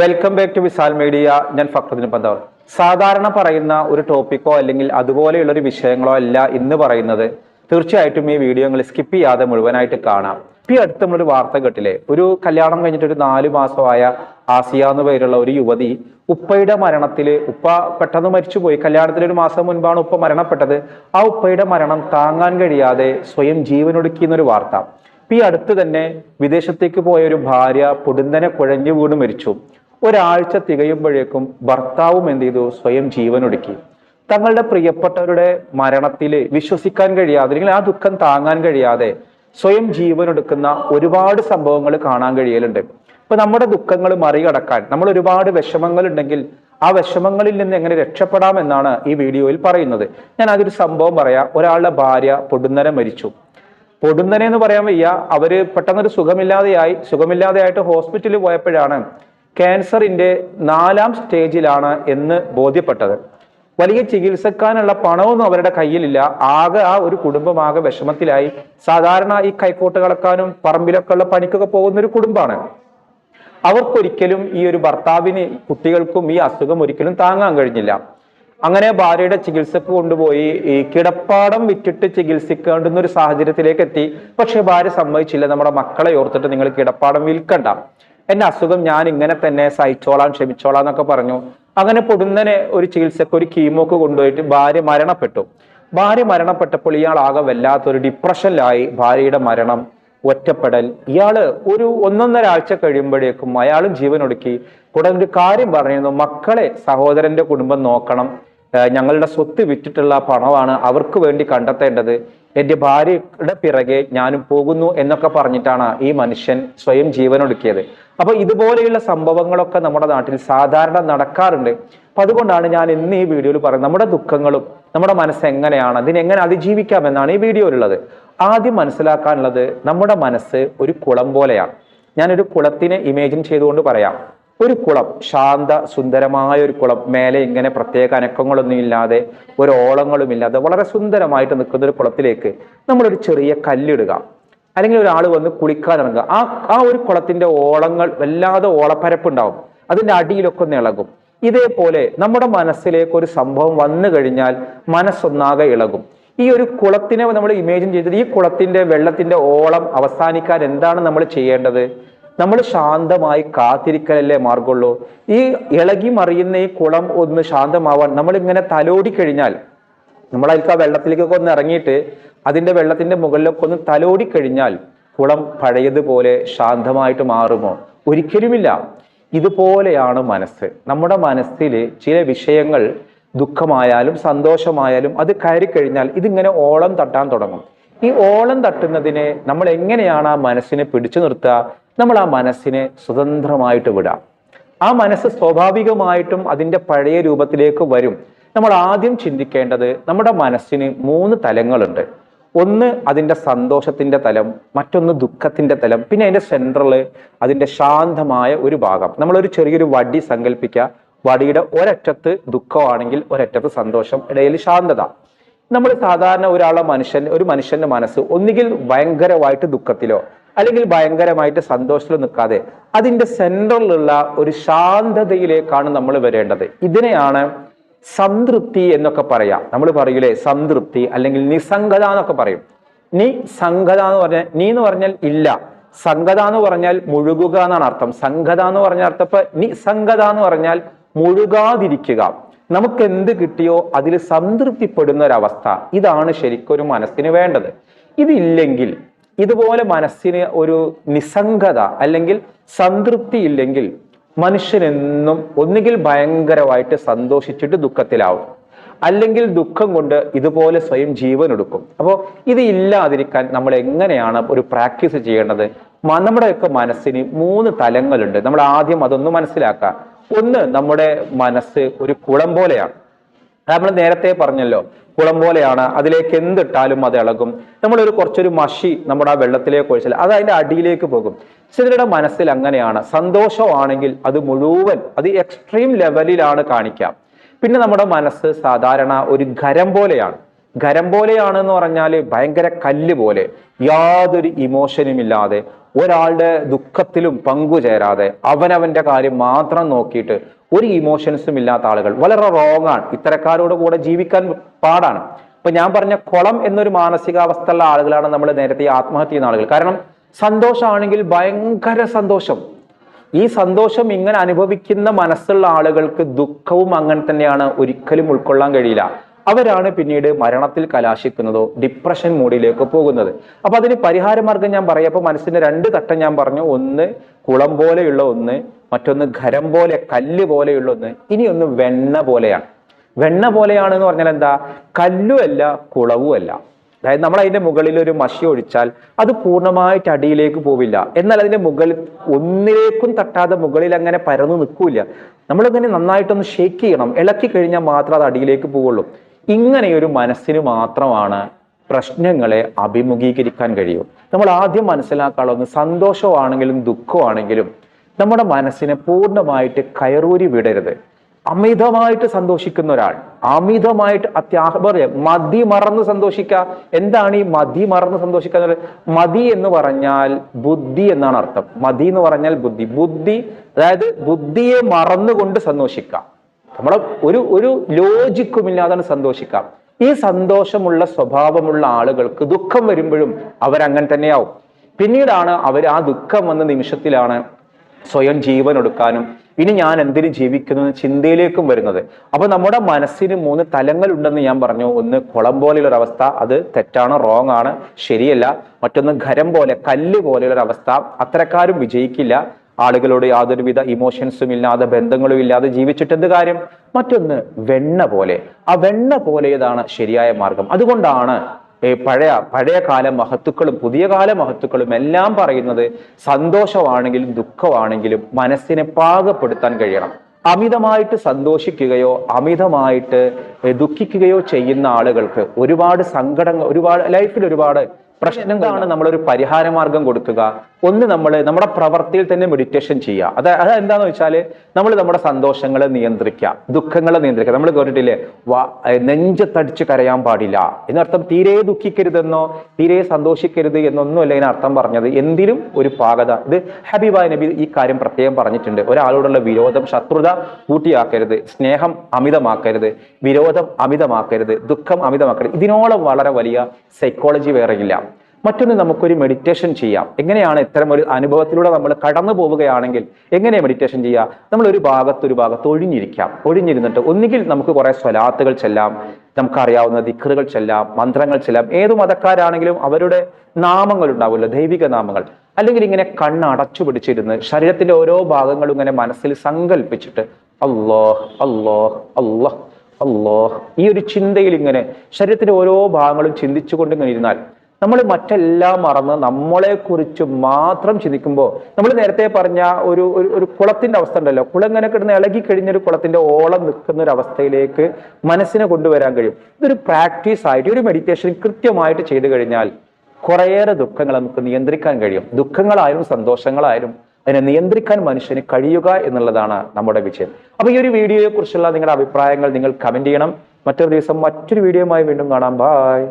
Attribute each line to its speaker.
Speaker 1: Welcome back to Vishal media ഞാൻ ഫക്രുദ്ദീൻ പന്തവർ. സാധാരണ പറയുന്ന ഒരു ടോപ്പിക്കോ അല്ലെങ്കിൽ അതുപോലെയുള്ള ഒരു വിഷയങ്ങളോ അല്ല ഇന്ന് പറയുന്നത്. തീർച്ചയായിട്ടും ഈ വീഡിയോ നിങ്ങൾ സ്കിപ്പ് ചെയ്യാതെ മുഴുവനായിട്ട് കാണാം. ഇപ്പൊ അടുത്ത് നമ്മളൊരു വാർത്ത കേട്ടില്ലേ? ഒരു കല്യാണം കഴിഞ്ഞിട്ട് ഒരു നാല് മാസമായ ആസിയ എന്ന് പേരുള്ള ഒരു യുവതി ഉപ്പയുടെ മരണത്തിൽ ഉപ്പ പെട്ടെന്ന് മരിച്ചുപോയി. കല്യാണത്തിന് ഒരു മാസം മുൻപാണ് ഉപ്പ മരണപ്പെട്ടത്. ആ ഉപ്പയുടെ മരണം താങ്ങാൻ കഴിയാതെ സ്വയം ജീവനൊടുക്കിയെന്നൊരു വാർത്ത. ഈ അടുത്ത് തന്നെ വിദേശത്തേക്ക് പോയ ഒരു ഭാര്യ പൊടുന്നനെ കുഴഞ്ഞു വീണ് മരിച്ചു. ഒരാഴ്ച തികയുമ്പോഴേക്കും ഭർത്താവും എന്ത് ചെയ്തു? സ്വയം ജീവനൊടുക്കി. തങ്ങളുടെ പ്രിയപ്പെട്ടവരുടെ മരണത്തിൽ വിശ്വസിക്കാൻ കഴിയാതെ അല്ലെങ്കിൽ ആ ദുഃഖം താങ്ങാൻ കഴിയാതെ സ്വയം ജീവനൊടുക്കുന്ന ഒരുപാട് സംഭവങ്ങൾ കാണാൻ കഴിയലുണ്ട്. ഇപ്പൊ നമ്മുടെ ദുഃഖങ്ങൾ മറികടക്കാൻ നമ്മൾ ഒരുപാട് വിഷമങ്ങൾ ഉണ്ടെങ്കിൽ ആ വിഷമങ്ങളിൽ നിന്ന് എങ്ങനെ രക്ഷപ്പെടാം എന്നാണ് ഈ വീഡിയോയിൽ പറയുന്നത്. ഞാൻ അതൊരു സംഭവം പറയാം. ഒരാളുടെ ഭാര്യ പൊടുന്നരം മരിച്ചു. പൊടുന്നനെ എന്ന് പറയാൻ വയ്യ. അവർ പെട്ടെന്നൊരു സുഖമില്ലാതെയായി സുഖമില്ലാതെയായിട്ട് ഹോസ്പിറ്റലിൽ പോയപ്പോഴാണ് ക്യാൻസറിന്റെ നാലാം സ്റ്റേജിലാണ് എന്ന് ബോധ്യപ്പെട്ടത്. വലിയ ചികിത്സക്കാനുള്ള പണമൊന്നും അവരുടെ കയ്യിലില്ല. ആകെ ആ ഒരു കുടുംബം ആകെ വിഷമത്തിലായി. സാധാരണ ഈ കൈക്കോട്ട് കളക്കാനും പറമ്പിലൊക്കെ ഉള്ള പണിക്കൊക്കെ പോകുന്ന ഒരു കുടുംബമാണ്. അവർക്കൊരിക്കലും ഈ ഒരു ഭർത്താവിന് കുട്ടികൾക്കും ഈ അസുഖം ഒരിക്കലും താങ്ങാൻ കഴിഞ്ഞില്ല. അങ്ങനെ ഭാര്യയുടെ ചികിത്സക്ക് കൊണ്ടുപോയി ഈ കിടപ്പാടം വിറ്റിട്ട് ചികിത്സിക്കേണ്ടുന്ന ഒരു സാഹചര്യത്തിലേക്ക് എത്തി പക്ഷെ ഭാര്യ സമ്മതിച്ചില്ല. നമ്മുടെ മക്കളെ ഓർത്തിട്ട് നിങ്ങൾ കിടപ്പാടം വിൽക്കണ്ട. എന്റെ അസുഖം ഞാൻ ഇങ്ങനെ തന്നെ സഹിച്ചോളാം ക്ഷമിച്ചോളാം എന്നൊക്കെ പറഞ്ഞു. അങ്ങനെ പൊടുന്നനെ ഒരു ചികിത്സക്ക് ഒരു കീമോക്ക് കൊണ്ടുപോയിട്ട് ഭാര്യ മരണപ്പെട്ടു. ഭാര്യ മരണപ്പെട്ടപ്പോൾ ഇയാൾ ആകെ വല്ലാത്തൊരു ഡിപ്രഷനിലായി ഭാര്യയുടെ മരണം ഒറ്റപ്പെടൽ. ഇയാൾ ഒരു ഒന്നൊന്നര ആഴ്ച കഴിയുമ്പോഴേക്കും അയാളും ജീവനൊടുക്കി കൂടാതെ ഒരു കാര്യം പറയുന്നു മക്കളെ സഹോദരന്റെ കുടുംബം നോക്കണം. ഞങ്ങളുടെ സ്വത്ത് വിറ്റിട്ടുള്ള പണമാണ് അവർക്ക് വേണ്ടി കണ്ടെത്തേണ്ടത്. എന്റെ ഭാര്യയുടെ പിറകെ ഞാനും പോകുന്നു എന്നൊക്കെ പറഞ്ഞിട്ടാണ് ഈ മനുഷ്യൻ സ്വയം ജീവനൊടുക്കിയത് അപ്പൊ ഇതുപോലെയുള്ള സംഭവങ്ങളൊക്കെ നമ്മുടെ നാട്ടിൽ സാധാരണ നടക്കാറുണ്ട്. അപ്പൊ അതുകൊണ്ടാണ് ഞാൻ ഇന്ന് ഈ വീഡിയോയിൽ പറയുന്നത് നമ്മുടെ ദുഃഖങ്ങളും നമ്മുടെ മനസ്സ് എങ്ങനെയാണ് അതിനെങ്ങനെ അതിജീവിക്കാം എന്നാണ് ഈ വീഡിയോയിലുള്ളത്. ആദ്യം മനസ്സിലാക്കാനുള്ളത് നമ്മുടെ മനസ്സ് ഒരു കുളം പോലെയാണ്. ഞാനൊരു കുളത്തിനെ ഇമേജിൻ ചെയ്തുകൊണ്ട് പറയാം. ഒരു കുളം ശാന്ത സുന്ദരമായ ഒരു കുളം മേലെ ഇങ്ങനെ പ്രത്യേക അനക്കങ്ങളൊന്നും ഇല്ലാതെ ഒരു ഓളങ്ങളും ഇല്ലാതെ വളരെ സുന്ദരമായിട്ട് നിൽക്കുന്ന ഒരു കുളത്തിലേക്ക് നമ്മളൊരു ചെറിയ കല്ലിടുക. അല്ലെങ്കിൽ ഒരാൾ വന്ന് കുളിക്കാൻ ഇറങ്ങുക. ആ ആ ഒരു കുളത്തിന്റെ ഓളങ്ങൾ വല്ലാതെ ഓളപ്പരപ്പുണ്ടാവും. അതിന്റെ അടിയിലൊക്കെ ഇളകും. ഇതേപോലെ നമ്മുടെ മനസ്സിലേക്ക് ഒരു സംഭവം വന്നു കഴിഞ്ഞാൽ മനസ്സൊന്നാകെ ഇളകും. ഈ ഒരു കുളത്തിനെ നമ്മൾ ഇമേജിൻ ചെയ്തത് ഈ കുളത്തിന്റെ വെള്ളത്തിന്റെ ഓളം അവസാനിക്കാൻ എന്താണ് നമ്മൾ ചെയ്യേണ്ടത്? നമ്മൾ ശാന്തമായി കാത്തിരിക്കലല്ലേ മാർഗമുള്ളൂ ഈ ഇളകി മറിയുന്ന ഈ കുളം ഒന്ന് ശാന്തമാവാൻ നമ്മൾ ഇങ്ങനെ തലോടി കഴിഞ്ഞാൽ നമ്മൾ അതിൽക്ക് ആ വെള്ളത്തിലേക്കൊക്കെ ഒന്ന് ഇറങ്ങിയിട്ട് അതിന്റെ വെള്ളത്തിന്റെ മുകളിലൊക്കെ ഒന്ന് തലോടി കഴിഞ്ഞാൽ കുളം പഴയതുപോലെ ശാന്തമായിട്ട് മാറുമോ? ഒരിക്കലുമില്ല. ഇതുപോലെയാണ് മനസ്സ്. നമ്മുടെ മനസ്സിൽ ചില വിഷയങ്ങൾ ദുഃഖമായാലും സന്തോഷമായാലും അത് കയറി കഴിഞ്ഞാൽ ഇതിങ്ങനെ ഓളം തട്ടാൻ തുടങ്ങും. ഈ ഓളം തട്ടുന്നതിനെ നമ്മൾ എങ്ങനെയാണ് ആ മനസ്സിനെ പിടിച്ചു നിർത്തുക? നമ്മൾ ആ മനസ്സിനെ സ്വതന്ത്രമായിട്ട് വിടാം ആ മനസ്സ് സ്വാഭാവികമായിട്ടും അതിന്റെ പഴയ രൂപത്തിലേക്ക് വരും. നമ്മൾ ആദ്യം ചിന്തിക്കേണ്ടത് നമ്മുടെ മനസ്സിന് മൂന്ന് തലങ്ങളുണ്ട്. ഒന്ന് അതിന്റെ സന്തോഷത്തിന്റെ തലം മറ്റൊന്ന് ദുഃഖത്തിന്റെ തലം. പിന്നെ അതിന്റെ സെൻട്രൽ അതിന്റെ ശാന്തമായ ഒരു ഭാഗം. നമ്മളൊരു ചെറിയൊരു വടി സങ്കല്പിക്കുക വടിയുടെ ഒരറ്റത്ത് ദുഃഖമാണെങ്കിൽ ഒരറ്റത്ത് സന്തോഷം ഇടയിൽ ശാന്തത. നമ്മൾ സാധാരണ ഒരാളെ മനുഷ്യൻ ഒരു മനുഷ്യന്റെ മനസ്സ് ഒന്നുകിൽ ഭയങ്കരമായിട്ട് ദുഃഖത്തിലോ അല്ലെങ്കിൽ ഭയങ്കരമായിട്ട് സന്തോഷത്തിലോ നിൽക്കാതെ അതിന്റെ സെൻട്രലിലുള്ള ഒരു ശാന്തതയിലേക്കാണ് നമ്മൾ വരേണ്ടത്. ഇതിനെയാണ് സംതൃപ്തി എന്നൊക്കെ പറയാം. നമ്മൾ പറയൂലേ സംതൃപ്തി അല്ലെങ്കിൽ നിസ്സംഗത എന്നൊക്കെ പറയും. നീ സംഗത എന്ന് പറഞ്ഞാൽ നീ എന്ന് പറഞ്ഞാൽ ഇല്ല. സംഗത എന്ന് പറഞ്ഞാൽ മുഴുകുക എന്നാണ് അർത്ഥം. സംഗത എന്ന് പറഞ്ഞ അർത്ഥം ഇപ്പൊ സംഗത എന്ന് പറഞ്ഞാൽ മുഴുകാതിരിക്കുക. നമുക്ക് എന്ത് കിട്ടിയോ അതിൽ സംതൃപ്തിപ്പെടുന്ന ഒരവസ്ഥ ഇതാണ് ശരിക്കൊരു മനസ്സിന് വേണ്ടത്. ഇതില്ലെങ്കിൽ ഇതുപോലെ മനസ്സിന് ഒരു നിസ്സംഗത അല്ലെങ്കിൽ സംതൃപ്തി ഇല്ലെങ്കിൽ മനുഷ്യനെന്നും ഒന്നുകിൽ ഭയങ്കരമായിട്ട് സന്തോഷിച്ചിട്ട് ദുഃഖത്തിലാവും. അല്ലെങ്കിൽ ദുഃഖം കൊണ്ട് ഇതുപോലെ സ്വയം ജീവൻ എടുക്കും അപ്പോൾ ഇത് ഇല്ലാതിരിക്കാൻ നമ്മൾ എങ്ങനെയാണ് ഒരു പ്രാക്ടീസ് ചെയ്യേണ്ടത്? നമ്മുടെയൊക്കെ മനസ്സിന് മൂന്ന് തലങ്ങളുണ്ട്. നമ്മൾ ആദ്യം അതൊന്ന് മനസ്സിലാക്കുക. ഒന്ന് നമ്മുടെ മനസ്സ് ഒരു കുളം പോലെയാണ്. നമ്മൾ നേരത്തെ പറഞ്ഞല്ലോ കുളം പോലെയാണ്. അതിലേക്ക് എന്തിട്ടാലും അത് ഇളകും. നമ്മളൊരു കുറച്ചൊരു മഷി നമ്മുടെ ആ വെള്ളത്തിലേക്ക് ഒഴിച്ചാൽ അത് അതിന്റെ അടിയിലേക്ക് പോകും. ചിലരുടെ മനസ്സിൽ അങ്ങനെയാണ്. സന്തോഷമാണെങ്കിൽ അത് മുഴുവൻ അത് എക്സ്ട്രീം ലെവലിലാണ് കാണിക്കാം. പിന്നെ നമ്മുടെ മനസ്സ് സാധാരണ ഒരു ഖരം പോലെയാണ്. ഖരം പോലെയാണ് എന്ന് പറഞ്ഞാൽ ഭയങ്കര കല്ല് പോലെ. യാതൊരു ഇമോഷനും ഇല്ലാതെ ഒരാളുടെ ദുഃഖത്തിലും പങ്കുചേരാതെ അവനവന്റെ കാര്യം മാത്രം നോക്കിയിട്ട് ഒരു ഇമോഷൻസും ഇല്ലാത്ത ആളുകൾ. വളരെ റോങ് ആണ്. ഇത്തരക്കാരോട് കൂടെ ജീവിക്കാൻ പാടാണ്. ഇപ്പൊ ഞാൻ പറഞ്ഞ കുളം എന്നൊരു മാനസികാവസ്ഥയുള്ള ആളുകളാണ് നമ്മൾ നേരത്തെ ആത്മഹത്യ ചെയ്യുന്ന ആളുകൾ. കാരണം സന്തോഷമാണെങ്കിൽ ഭയങ്കര സന്തോഷം. ഈ സന്തോഷം ഇങ്ങനെ അനുഭവിക്കുന്ന മനസ്സുള്ള ആളുകൾക്ക് ദുഃഖവും അങ്ങനെ തന്നെയാണ് ഒരിക്കലും ഉൾക്കൊള്ളാൻ കഴിയില്ല. അവരാണ് പിന്നീട് മരണത്തിൽ കലാശിക്കുന്നതോ ഡിപ്രഷൻ മൂഡിലേക്ക് പോകുന്നത്. അപ്പൊ അതിന് പരിഹാരമാർഗം ഞാൻ പറയപ്പോ മനസ്സിന്റെ രണ്ട് തട്ടം ഞാൻ പറഞ്ഞു. ഒന്ന് കുളം പോലെയുള്ള ഒന്ന് മറ്റൊന്ന് ഖരം പോലെ കല്ല് പോലെയുള്ള ഒന്ന്. ഇനി ഒന്ന് വെണ്ണ പോലെയാണ്. വെണ്ണ പോലെയാണ് എന്ന് പറഞ്ഞാൽ എന്താ? കല്ലുമല്ല കുളവുമല്ല അതായത് നമ്മൾ അതിന്റെ മുകളിൽ ഒരു മഷി ഒഴിച്ചാൽ അത് പൂർണമായിട്ട് അടിയിലേക്ക് പോവില്ല. എന്നാൽ അതിന്റെ മുകളിൽ ഒന്നിലേക്കും തട്ടാതെ മുകളിൽ അങ്ങനെ പരന്നു നിൽക്കൂല നമ്മളിങ്ങനെ നന്നായിട്ടൊന്ന് ഷേക്ക് ചെയ്യണം. ഇളക്കി കഴിഞ്ഞാൽ മാത്രമേ അത് അടിയിലേക്ക് പോവുള്ളൂ. ഇങ്ങനെയൊരു മനസ്സിന് മാത്രമാണ് പ്രശ്നങ്ങളെ അഭിമുഖീകരിക്കാൻ കഴിയൂ. നമ്മൾ ആദ്യം മനസ്സിലാക്കാനുള്ളത് സന്തോഷമാണെങ്കിലും ദുഃഖമാണെങ്കിലും നമ്മുടെ മനസ്സിനെ പൂർണമായിട്ട് കയറൂരി വിടരുത്. അമിതമായിട്ട് സന്തോഷിക്കുന്ന ഒരാൾ അമിതമായിട്ട് അത്യാഹ്യ മതി മറന്ന് സന്തോഷിക്കുക. എന്താണ് ഈ മതി മറന്ന് സന്തോഷിക്കുക എന്നുള്ളത്? മതി എന്ന് പറഞ്ഞാൽ ബുദ്ധി എന്നാണ് അർത്ഥം. മതി എന്ന് പറഞ്ഞാൽ ബുദ്ധി. ബുദ്ധി അതായത് ബുദ്ധിയെ മറന്നുകൊണ്ട് സന്തോഷിക്കാം നമ്മളെ ഒരു ഒരു ലോജിക്കുമില്ലാതെ സന്തോഷിക്കാം ഈ സന്തോഷമുള്ള സ്വഭാവമുള്ള ആളുകൾക്ക് ദുഃഖം വരുമ്പോഴും അവരങ്ങനെ തന്നെയാവും. പിന്നീടാണ് അവർ ആ ദുഃഖം വന്ന നിമിഷത്തിലാണ് സ്വയം ജീവൻ എടുക്കാനും ഇനി ഞാൻ എന്തിനു ജീവിക്കുന്നു ചിന്തയിലേക്കും വരുന്നത്. അപ്പൊ നമ്മുടെ മനസ്സിന് മൂന്ന് തലങ്ങൾ ഉണ്ടെന്ന് ഞാൻ പറഞ്ഞു. ഒന്ന് കുളം പോലെയുള്ള അവസ്ഥ അത് തെറ്റാണ് റോങ് ആണ് ശരിയല്ല. മറ്റൊന്ന് ഖരം പോലെ കല്ല് പോലെയുള്ള ഒരു അവസ്ഥ അത്തരക്കാരും വിജയിക്കില്ല. ആളുകളോട് യാതൊരുവിധ ഇമോഷൻസും ഇല്ലാതെ ബന്ധങ്ങളും ഇല്ലാതെ ജീവിച്ചിട്ട് എന്ത് കാര്യം? മറ്റൊന്ന് വെണ്ണ പോലെ. ആ വെണ്ണ പോലെയതാണ് ശരിയായ മാർഗം. അതുകൊണ്ടാണ് പഴയ പഴയ കാല മഹത്തുക്കളും പുതിയ കാല മഹത്തുക്കളും എല്ലാം പറയുന്നത് സന്തോഷമാണെങ്കിലും ദുഃഖമാണെങ്കിലും മനസ്സിനെ പാകപ്പെടുത്താൻ കഴിയണം. അമിതമായിട്ട് സന്തോഷിക്കുകയോ അമിതമായിട്ട് ദുഃഖിക്കുകയോ ചെയ്യുന്ന ആളുകൾക്ക് ഒരുപാട് സങ്കടങ്ങൾ ഒരുപാട് ലൈഫിൽ ഒരുപാട് പ്രശ്നങ്ങളാണ് നമ്മളൊരു പരിഹാര മാർഗം കൊടുക്കുക. ഒന്ന് നമ്മൾ നമ്മുടെ പ്രവൃത്തിയിൽ തന്നെ മെഡിറ്റേഷൻ ചെയ്യുക. അത് അത് എന്താന്ന് വെച്ചാൽ നമ്മൾ നമ്മുടെ സന്തോഷങ്ങളെ നിയന്ത്രിക്കുക. ദുഃഖങ്ങളെ നിയന്ത്രിക്കുക. നമ്മൾ കേട്ടിട്ടില്ലേ? വാ തടിച്ച് നെഞ്ചത്തടിച്ച് കരയാൻ പാടില്ല. എന്നർത്ഥം തീരെ ദുഃഖിക്കരുതെന്നോ തീരെ സന്തോഷിക്കരുത് എന്നൊന്നുമല്ല ഇതിനർത്ഥം പറഞ്ഞത്. എന്തിനും ഒരു പാകത. ഇത് ഹബീബായ് നബി ഈ കാര്യം പ്രത്യേകം പറഞ്ഞിട്ടുണ്ട്. ഒരാളോടുള്ള വിരോധം ശത്രുത കൂട്ടിയാക്കരുത് സ്നേഹം അമിതമാക്കരുത്. വിരോധം അമിതമാക്കരുത്. ദുഃഖം അമിതമാക്കരുത്. ഇതിനോളം വളരെ വലിയ സൈക്കോളജി വേറെയില്ല. മറ്റൊന്ന് നമുക്കൊരു മെഡിറ്റേഷൻ ചെയ്യാം. എങ്ങനെയാണ് ഇത്തരം ഒരു അനുഭവത്തിലൂടെ നമ്മൾ കടന്നു പോവുകയാണെങ്കിൽ എങ്ങനെ മെഡിറ്റേഷൻ ചെയ്യാം? നമ്മൾ ഒരു ഭാഗത്ത് ഒരു ഭാഗത്ത് ഒഴിഞ്ഞിരിക്കാം. ഒഴിഞ്ഞിരുന്നിട്ട് ഒന്നുകിൽ നമുക്ക് കുറെ സ്വലാത്തുകൾ ചെല്ലാം നമുക്കറിയാവുന്ന ദിക്കറുകൾ ചെല്ലാം മന്ത്രങ്ങൾ ചെല്ലാം. ഏത് മതക്കാരാണെങ്കിലും അവരുടെ നാമങ്ങൾ ഉണ്ടാവുമല്ലോ ദൈവിക നാമങ്ങൾ. അല്ലെങ്കിൽ ഇങ്ങനെ കണ്ണ് അടച്ചു പിടിച്ചിരുന്ന് ശരീരത്തിന്റെ ഓരോ ഭാഗങ്ങളും ഇങ്ങനെ മനസ്സിൽ സങ്കല്പിച്ചിട്ട് അള്ളാഹ് അള്ളാഹ് അള്ളാഹ് അള്ളാഹ് ഈ ഒരു ചിന്തയിൽ ഇങ്ങനെ ശരീരത്തിന്റെ ഓരോ ഭാഗങ്ങളും ചിന്തിച്ചുകൊണ്ട് ഇങ്ങനെ ഇരുന്നാൽ നമ്മൾ മറ്റെല്ലാം മറന്ന് നമ്മളെ കുറിച്ച് മാത്രം ചിന്തിക്കുമ്പോൾ നമ്മൾ നേരത്തെ പറഞ്ഞ ഒരു ഒരു- കുളത്തിന്റെ അവസ്ഥ ഉണ്ടല്ലോ. കുളം ഇങ്ങനെ കിടന്ന് ഇളകി കഴിഞ്ഞൊരു കുളത്തിന്റെ ഓളം നിൽക്കുന്ന ഒരു അവസ്ഥയിലേക്ക് മനസ്സിനെ കൊണ്ടുവരാൻ കഴിയും. ഇതൊരു പ്രാക്ടീസ് ആയിട്ട് ഒരു മെഡിറ്റേഷൻ കൃത്യമായിട്ട് ചെയ്തു കഴിഞ്ഞാൽ കുറേയേറെ ദുഃഖങ്ങൾ നമുക്ക് നിയന്ത്രിക്കാൻ കഴിയും. ദുഃഖങ്ങളായാലും സന്തോഷങ്ങളായാലും അതിനെ നിയന്ത്രിക്കാൻ മനുഷ്യന് കഴിയുക എന്നുള്ളതാണ് നമ്മുടെ വിജയം. അപ്പൊ ഈ ഒരു വീഡിയോയെ കുറിച്ചുള്ള നിങ്ങളുടെ അഭിപ്രായങ്ങൾ നിങ്ങൾ കമന്റ് ചെയ്യണം. മറ്റൊരു ദിവസം മറ്റൊരു വീഡിയോയുമായി വീണ്ടും കാണാം. ബായ്